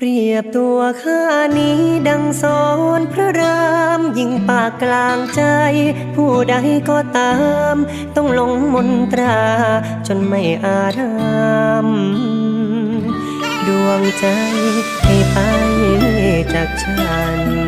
เปรียบตัวข้านี้ดังสอนพระรามยิ่งปากกลางใจ ผู้ใดก็ตาม ต้องลงมนตรา จนไม่อารามดวงใจให้ไปจากฉัน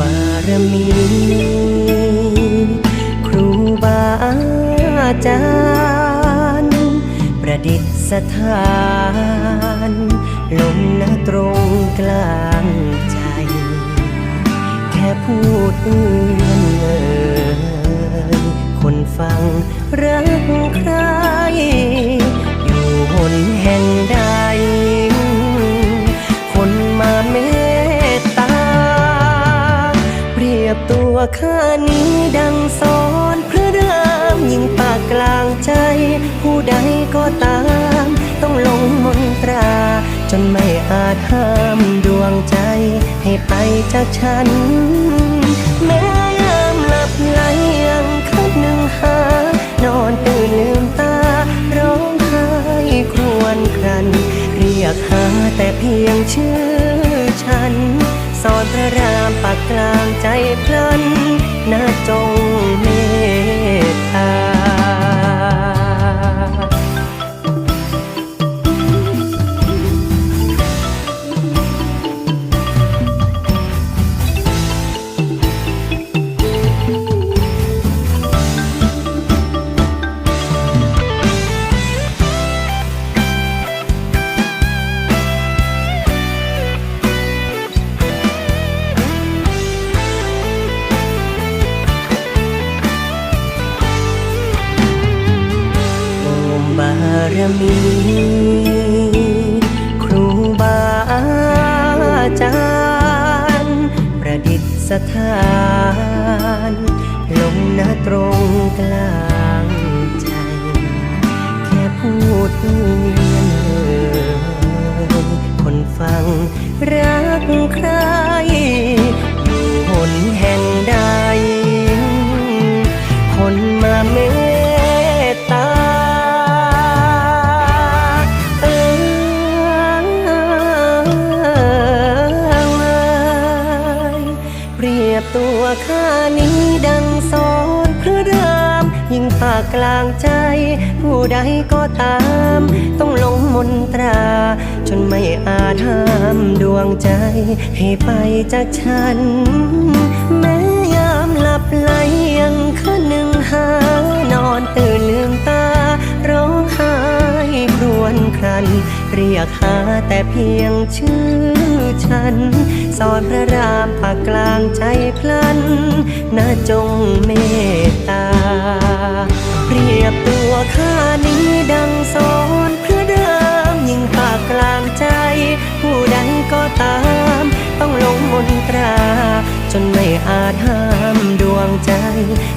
บารมี ครูบาอาจารย์ ประดิษฐานลงนตรงกลางใจ แค่พูดเอื้อนเอ่ยคนฟังรักใคร อยู่หนแห่งใด ยบตัวข้านี้ดังสอนพระรามยิ่งปากกลางใจ ผู้ใดก็ตาม ต้องลงมนตรา จนไม่อาจห้ามดวงใจ ให้ไปจากฉัน สอนพระรามปากกลางใจพลันนาจงเม สถานลงหน้าตรงกลางใจ แค่พูดเอื้อนเอ่ยคนฟังรักใครอยู่หนแห่ง ลางใจ ผู้ใดก็ตาม ต้องลงมนตรา จนไม่อาจห้ามดวงใจ ให้ไปจากฉัน แม้ยามหลับไหลยังคืนหนึ่งหานอนตื่นลืมตา ร้องไห้ครวญครัน เรียกหาแต่เพียงชื่อฉันสอนพระรามปากกลางใจพลันน่าจงเมตตา ทียบตัวข้านี้ดังสอนเพระรามยิ่งปากกลางใจ ผู้ใดก็ตาม ต้องลงมนตรา จนไม่อาจห้ามดวงใจ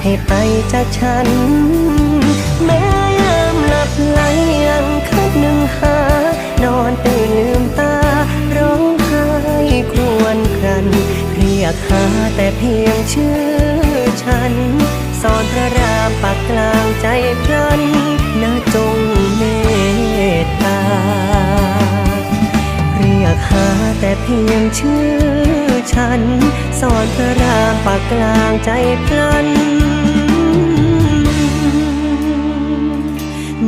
ให้ไปจากฉัน แม้ยามหลับไหลยังคัดหนึ่งหา นอนตื่นลืมตา ร้องไห้ครวญครัน ยกหาแต่เพียงชื่อฉันสอนพระรามปากกลางใจพลันน่าจงเมตตา เรียกหาแต่เพียงชื่อฉัน สอนพระรามปากกลางใจพลัน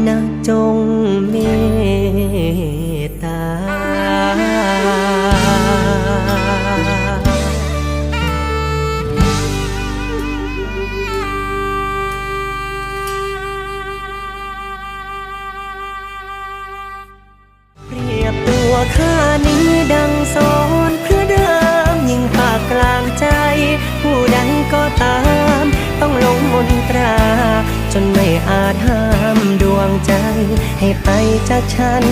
นะจงเมต วข้านี้ดังสอนเพระรามยิ่งปากกลางใจ ผู้ใดก็ตาม ต้องลงมนตรา จนไม่อาจห้ามดวงใจ ให้ไปจากฉัน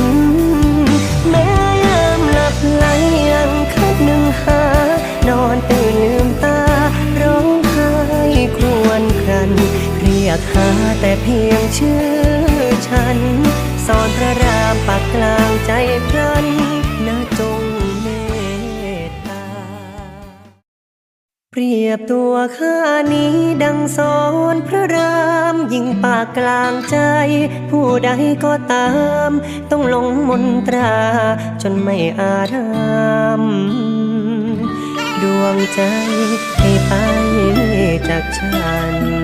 แม้ยามหลับไหลยังคัดหนึ่งหา นอนตื่นลืมตา ร้องไห้ครวญครัน เรียกหาแต่เพียงชื่อฉันสอนพระรามปักกลางใจ ยบตัวข้านี้ดังสอนพระรามยิงปากกลางใจ ผู้ใดก็ตาม ต้องลงมนตรา จนไม่อารามดวงใจให้ไปจากฉัน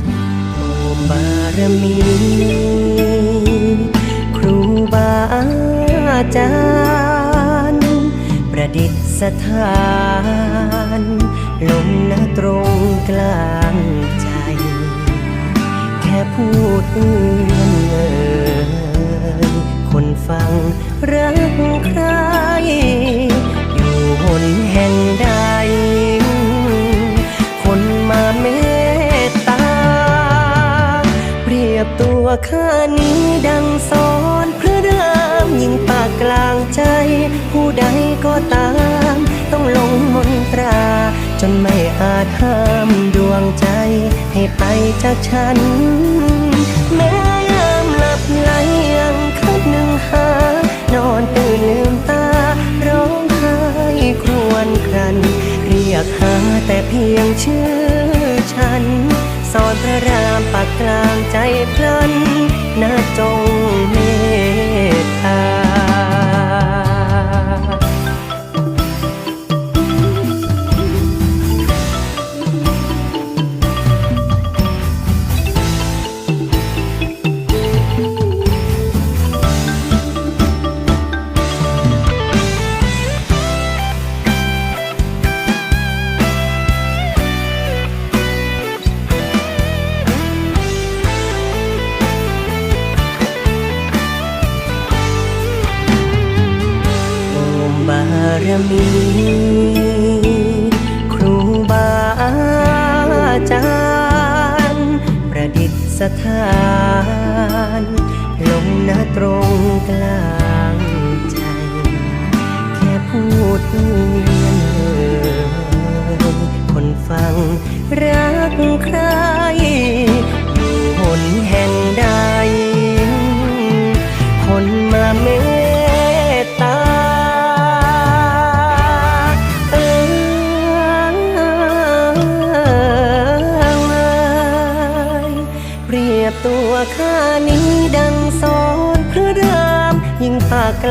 บารมี ครูบาอาจารย์ ประดิษฐานลงหน้าตรงกลางใจ แค่พูดเอื้อนเอ่ยคนฟังรักใคร อยู่หนแห่งใด ตัวข้านี้ดังสอนพระรามยิงปากกลางใจ ผู้ใดก็ตาม ต้องลงมนตรา จนไม่อาจห้ามดวงใจ ให้ไปจากฉัน แม้ยามหลับไหลยังคัดหนึ่งหา นอนตื่นลืมตา ร้องไห้ครวญครัน เรียกหาแต่เพียงชื่อฉัน สอนพระรามปักกลางใจพลันนาจงเมารมี ครูบาอาจารย์ ประดิษฐาน ลงหน้าตรงกลางใจ แค่พูดเอื้อนเอ่ยคนฟังรักใคร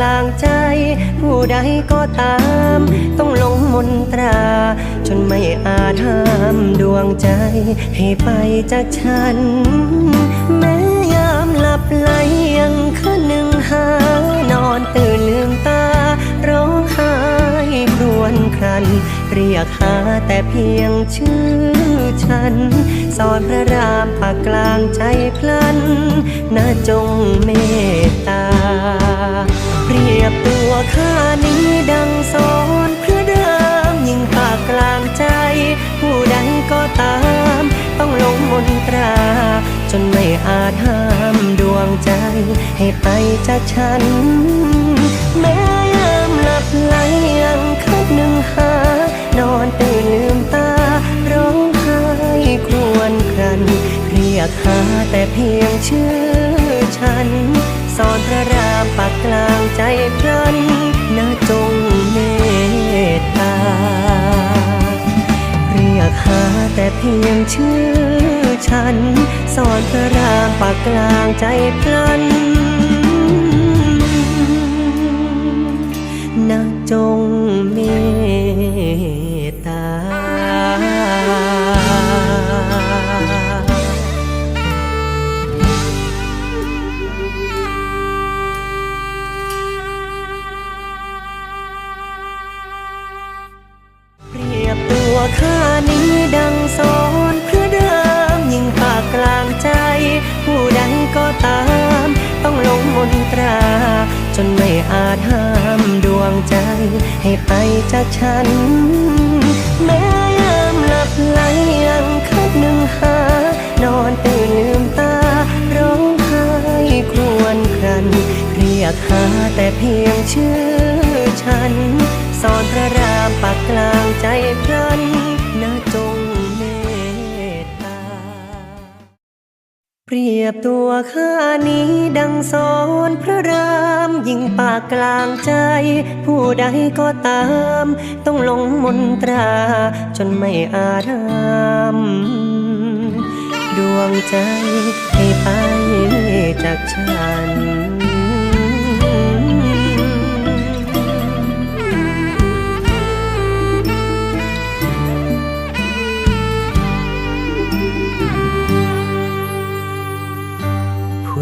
ลางใจ ผู้ใดก็ตาม ต้องลงมนตรา จนไม่อาจห้ามดวงใจ ให้ไปจากฉัน แม้ยามหลับไหลยังคืนหนึ่งหานอนตื่นลืมตา ร้องไห้ครวญครัน เรียกหาแต่เพียงชื่อฉันสอนพระรามปากกลางใจพลันนาจงเมต ยบตัวข้านี้ดังสอนเพระรามยิ่งปากกลางใจ ผู้ใดก็ตาม ต้องลงมนตรา จนไม่อาจห้ามดวงใจ ให้ไปจากฉัน แม้ยามหลับไหลยังคัดหนึ่งหา นอนตื่นลืมตา ร้องไห้ครวญครัน เรียกหาแต่เพียงชื่อฉัน สอนพระรามปักกลางใจพรันนาจงเมตตา เรียกหาแต่เพียงชื่อฉัน สอนพระรามปากกลางใจพลันนะจงเมต ตัวข้านี้ดังสอนเพระรามยิ่งปากกลางใจ ผู้ใดก็ตาม ต้องลงมนตรา จนไม่อาจห้ามดวงใจ ให้ไปจากฉัน แม้ยามหลับไหลยังคัดหนึ่งหา นอนตื่นลืมตา ร้องไห้ครวญครัน เรียกหาแต่เพียงชื่อฉัน สอนพระรามปากกลางใจพลันนะจงเมตตา เปรียบตัวข้านี้ดังสอนพระรามยิ่งปากกลางใจ ผู้ใดก็ตาม ต้องลงมนตรา จนไม่อาจห้ามดวงใจให้ไปจากฉัน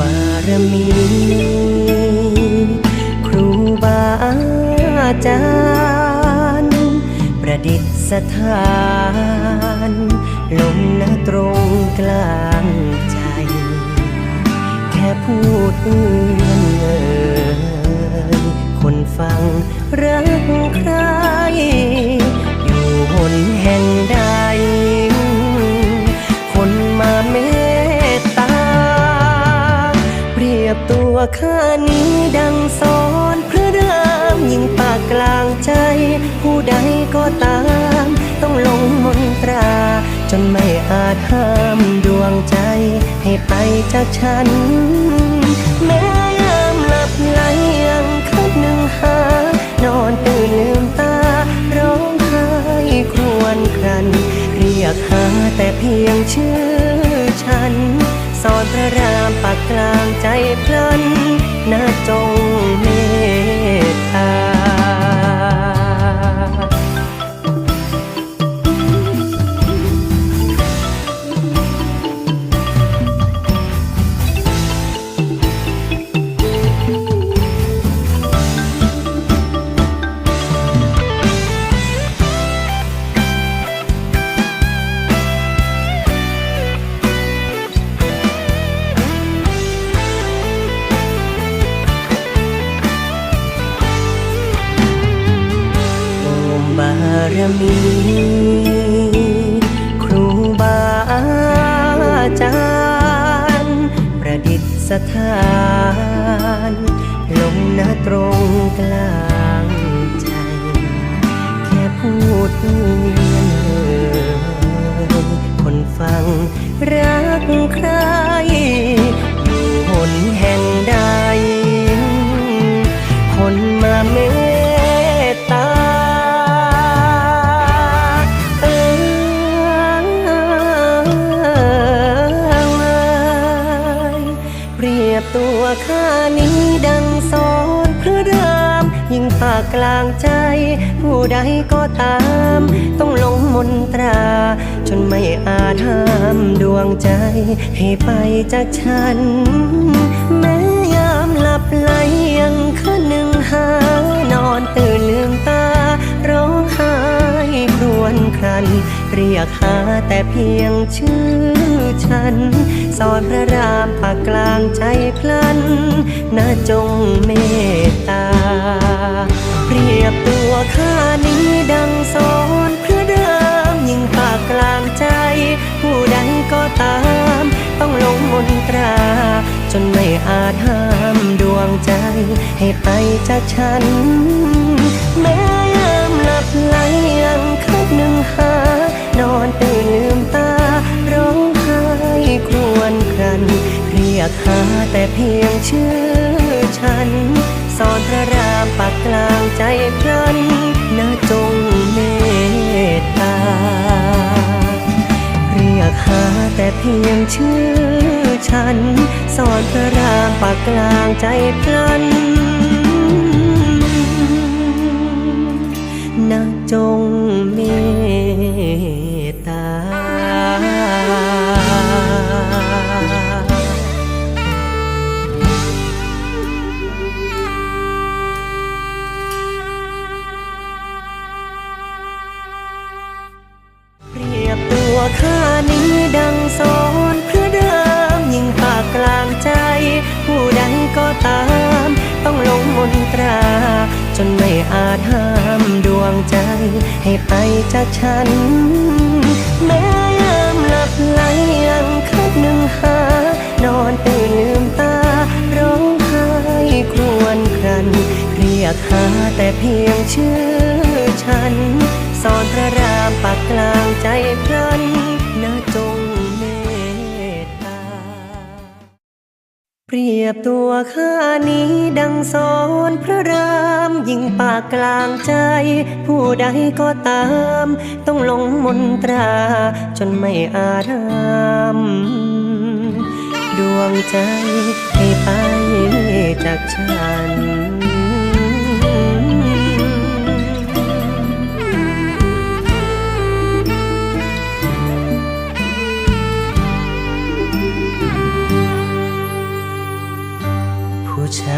บารมี ครูบาอาจารย์ ประดิษฐาน ลงณตรงกลางใจ แค่พูดเอื้อนเอ่ยคนฟังรักใคร อยู่หนแห่งใด ข้านี้ดังสอนพระรามยิ่งปากกลางใจ ผู้ใดก็ตาม ต้องลงมนตรา จนไม่อาจห้ามดวงใจ ให้ไปจากฉัน แม้ยามหลับไหลยังคัดหนึ่งหา นอนตื่นลืมตา ร้องไห้ครวญครัน เรียกหาแต่เพียงชื่อฉัน สอนพระรามปากกลางใจพลันน่าจงเมตตาารมี ครูบาอาจารย์ประดิษฐานลงหน้าตรงกลางใจ แค่พูดเอื้อนคนฟังรักใครอยู่หนแห่งใดากลางใจ ผู้ใดก็ตาม ต้องลงมนตรา จนไม่อาจห้ามดวงใจ ให้ไปจากฉัน แม้ยามหลับไหลยังคืนหนึ่งหานอนตื่นลืมตา ร้องไห้ครวญครัน เรียกหาแต่เพียงชื่อฉันสอนพระรามปากกลางใจพลันน่าจงเมตตา เปรียบตัวข้านี้ดังสอนพระรามยิ่งปากกลางใจ ผู้ใดก็ตาม ต้องลงมนตรา จนไม่อาจห้ามดวงใจ ให้ไปจากฉัน แม้ยามหลับไหลยังคัดหนึ่งหา นอนตื่นลืมตา ร้องไห้ครวญครัน เรียกหาแต่เพียงชื่อฉัน สอนพระรามปักกลางใจพลันนะจงเมตตา เรียกหาแต่เพียงชื่อฉัน สอนพระรามปากกลางใจพลัน รียกหาแต่เพียงชื่อฉัน สอนพระรามปากกลางใจพลันนะจงเมตตา เปรียบตัวข้านี้ดังสอนพระรามยิ่งปากกลางใจ ผู้ใดก็ตาม ต้องลงมนตราจนไม่อาจห้ามดวงใจให้ไปจากฉัน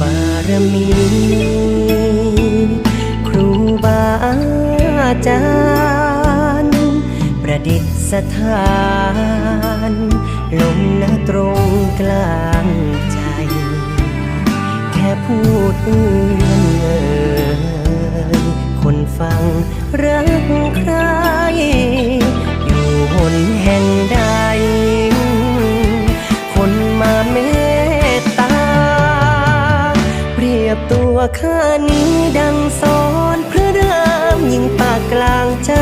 บารมี ครูบาอาจารย์ ประดิษฐานลงนะตรงกลางใจ แค่พูดเอื้อนเอ่ยคนฟังรักใคร อยู่หนแห่งใด คนมาเม บตัวข้านี้ดังสอนพระรามยิ่งปากกลางใจ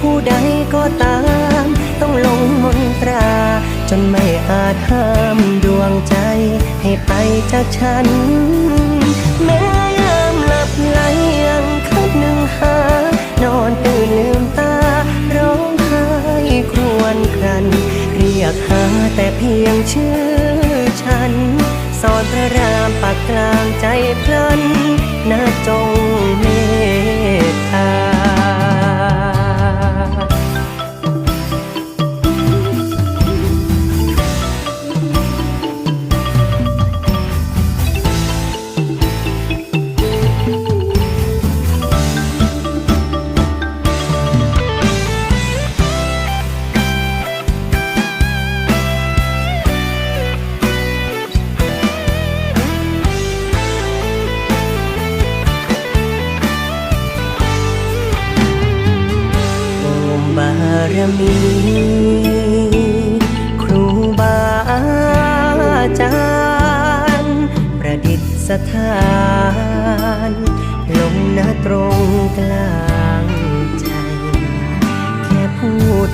ผู้ใดก็ตาม ต้องลงมนตรา จนไม่อาจห้ามดวงใจ ให้ไปจากฉัน แม้ยามหลับไหลยังคัดหนึ่งหา นอนตื่นลืมตา ร้องไห้ครวญครัน เรียกหาแต่เพียงชื่อฉัน สอนพระรามปากกลางใจพลันนาจงเม มีครูบาอาจารย์ประดิษฐานลงนะตรงกลางใจ แค่พูด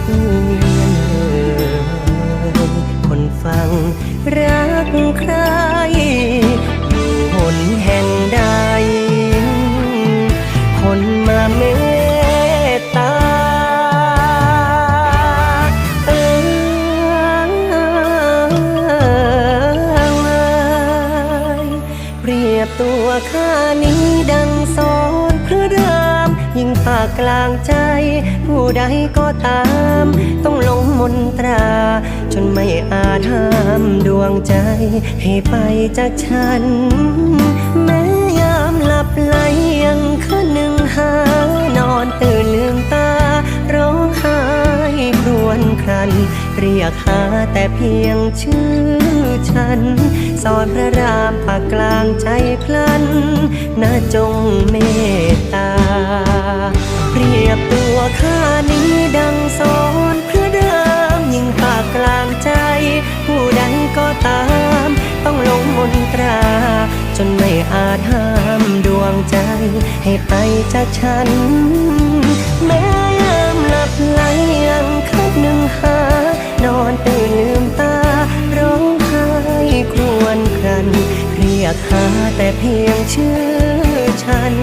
ลางใจ ผู้ใดก็ตาม ต้องลงมนตรา จนไม่อาจห้ามดวงใจ ให้ไปจากฉัน แม้ยามหลับไหลยังคืนหนึ่งหานอนตื่นลืมตา ร้องไห้ครวญครัน เรียกหาแต่เพียงชื่อฉันสอนพระรามปากกลางใจพลันนะจงเมตตา เรียบตัวข้านี้ดังสอนเพระรามยิ่งปากกลางใจ ผู้ใดก็ตาม ต้องลงมนตรา จนไม่อาจห้ามดวงใจ ให้ไปจากฉัน แม้ยามหลับไหลยังคัดหนึ่งหา นอนตื่นลืมตา ร้องไห้ครวญครัน เรียกหาแต่เพียงชื่อฉัน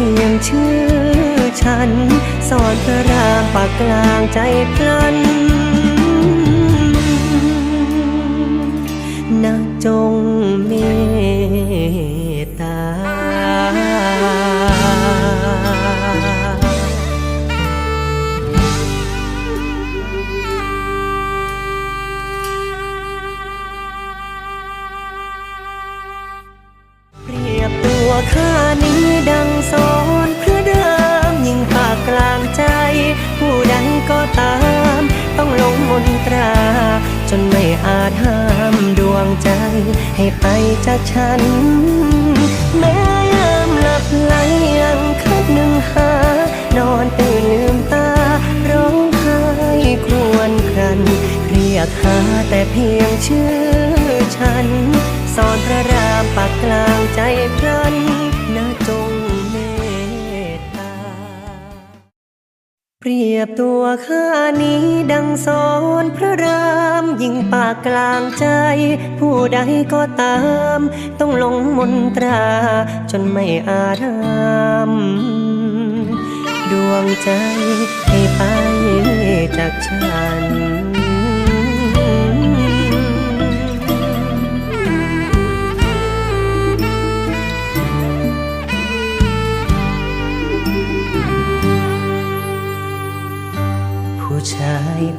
พียงชื่อฉัน สอนพระรามปากกลางใจพลันนะจง ให้ไปจากฉัน แม้ยามหลับไหลยังคัดหนึ่งหา นอนตื่นลืมตา ร้องไห้ครวญครัน เรียกหาแต่เพียงชื่อฉัน สอนพระรามปากกลางใจพลัน ยบตัวข้านี้ดังสอนพระรามยิ่งปากกลางใจ ผู้ใดก็ตาม ต้องลงมนตรา จนไม่อารามดวงใจให้ไปจากฉัน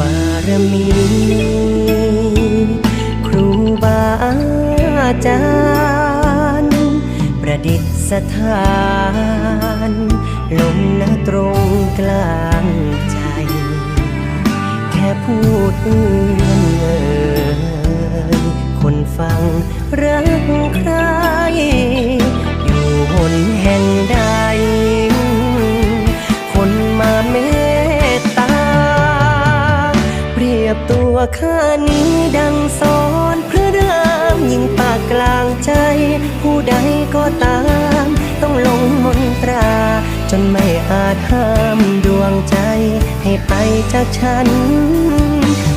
บารมี ครูบาอาจารย์ ประดิษฐานลงนตรงกลางใจ แค่พูดเอื้อนเอ่ยคนฟังรักใคร อยู่หนแห่งใด ยบตัวข้านี้ดังสอนพระรามยิ่งปากกลางใจ ผู้ใดก็ตาม ต้องลงมนตรา จนไม่อาจห้ามดวงใจ ให้ไปจากฉัน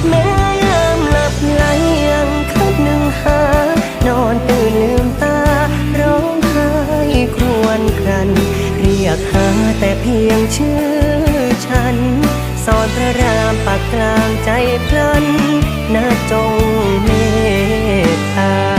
แม้ยามหลับไหลยังคัดหนึ่งหา นอนตื่นลืมตา ร้องไห้ครวญครัน เรียกหาแต่เพียงชื่อฉัน สอนพระรามปากกลางใจพลันนาจงเมตตา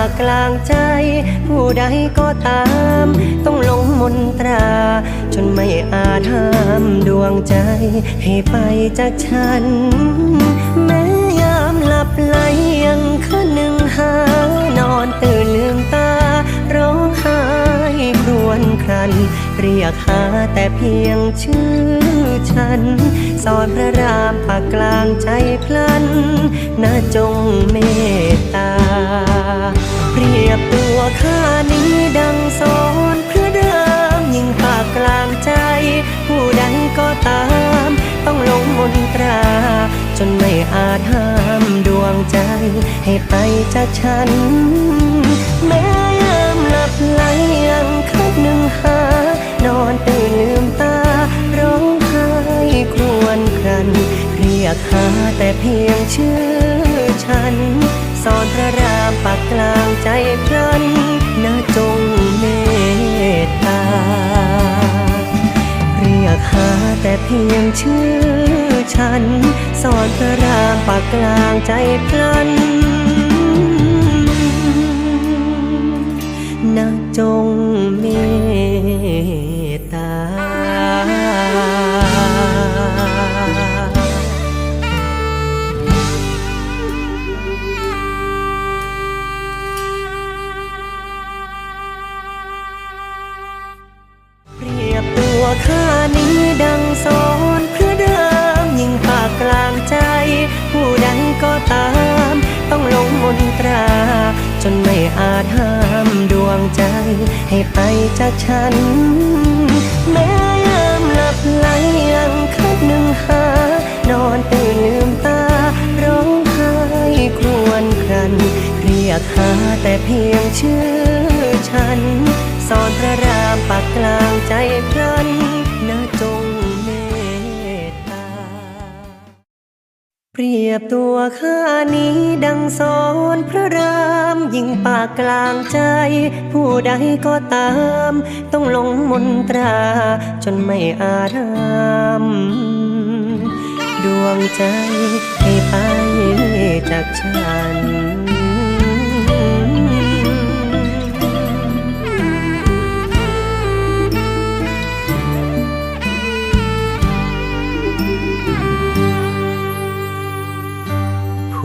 ากลางใจ ผู้ใดก็ตาม ต้องลงมนตรา จนไม่อาจห้ามดวงใจ ให้ไปจากฉัน แม้ยามหลับไหลยังคืนหนึ่งหานอนตื่นลืมตาร้องไห้คัน เรียกหาแต่เพียงชื่อฉันสอนพระรามปากกลางใจพลันนาจงเมตตา เปรียบตัวข้านี้ดังสอนพระรามยิ่งปากกลางใจ ผู้ใดก็ตาม ต้องลงมนตรา จนไม่อาจห้ามดวงใจ ให้ไปจากฉันแม้ หา นอนตื่นลืมตา ร้องไห้ครวญครัน เรียกหาแต่เพียงชื่อฉันสอนพระรามปากกลางใจพลันนาจงเมตตา เรียกหาแต่เพียงชื่อฉัน สอนพระรามปากกลางใจพลันนะจงเมต ข้านี้ดังสอนเพระดามยิ่งภาคกลางใจ ผู้ใดก็ตาม ต้องลงมนตรา จนไม่อาจห้ามดวงใจ ให้ไปจากฉัน แม้ยามหลับไหลยังคัดหนึ่งหา นอนตื่นลืมตา ร้องไห้ครวญครัน เรียกหาแต่เพียงชื่อฉัน สอนพระรามปากกลางใจพลันนาจงเมตตา เปรียบตัวข้านี้ดังสอนพระรามยิ่งปากกลางใจ ผู้ใดก็ตาม ต้องลงมนตราจนไม่อาจห้ามดวงใจให้ไปจากฉัน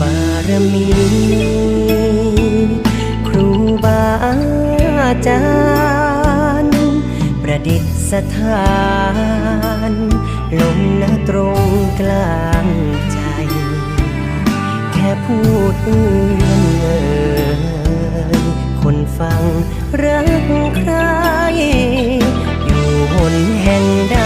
บารมี ครูบาอาจารย์ ประดิษฐานลมณตรงกลางใจ แค่พูดเอื้อนเอ่ยคนฟังรักใครอยู่หนแห่งใด